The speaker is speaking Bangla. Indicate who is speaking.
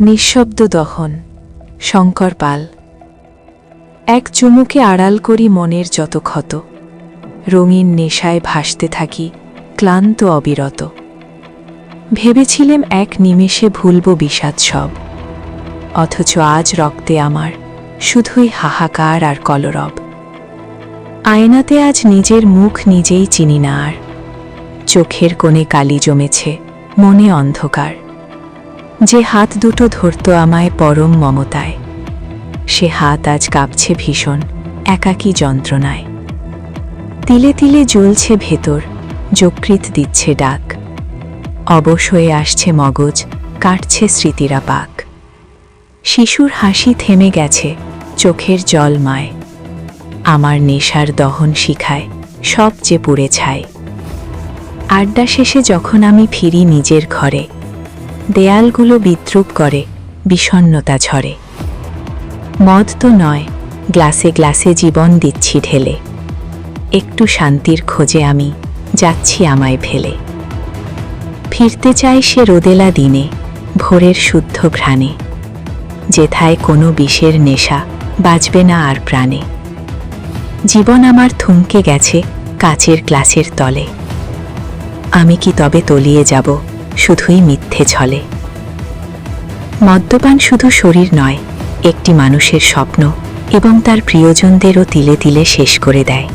Speaker 1: নিঃশব্দ দহন। শঙ্কর পাল। এক চুমুকে আড়াল করি মনের যত ক্ষত। রঙিন নেশায় ভাসতে থাকি ক্লান্ত অবিরত। ভেবেছিলেম এক নিমেষে ভুলব বিষাদ সব। অথচ আজ রক্তে আমার শুধুই হাহাকার আর কলরব। আয়নাতে আজ নিজের মুখ নিজেই চিনি না আর। চোখের কোণে কালি জমেছে, মনে অন্ধকার। যে হাত দুটো ধরত আমায় পরম মমতায়, সে হাত আজ কাঁপছে ভীষণ, একাকী যন্ত্রণায়। তিলে তিলে জ্বলছে ভেতর যকৃত দিচ্ছে ডাক। অবশ হয়ে আসছে মগজ, কাটছে স্মৃতিরা পাক। শিশুর হাসি থেমে গেছে চোখের জল মায়। আমার নেশার দহন শিখায়, সব যে পুড়ে ছায়। আড্ডা শেষে যখন আমি ফিরি নিজের ঘরে দেয়ালগুলো বিদ্রুপ করে বিষণ্নতা ঝরে। মদ তো নয়, গ্লাসে গ্লাসে জীবন দিচ্ছি ঢেলে। একটু শান্তির খোঁজে আমি যাচ্ছি আমায় ফেলে। ফিরতে চাই সে রোদেলা দিনে, ভোরের শুদ্ধ ঘ্রাণে। যেথায় কোনো বিষের নেশা বাজবে না আর প্রাণে। জীবন আমার থমকে গেছে কাচের গ্লাসের তলে। আমি কি তবে তলিয়ে যাব? শুধুই মিথ্যে ছলে। মদ্যপান শুধু শরীর নয়, একটি মানুষের স্বপ্ন এবং তার প্রিয়জনদেরও তিলে তিলে শেষ করে দেয়।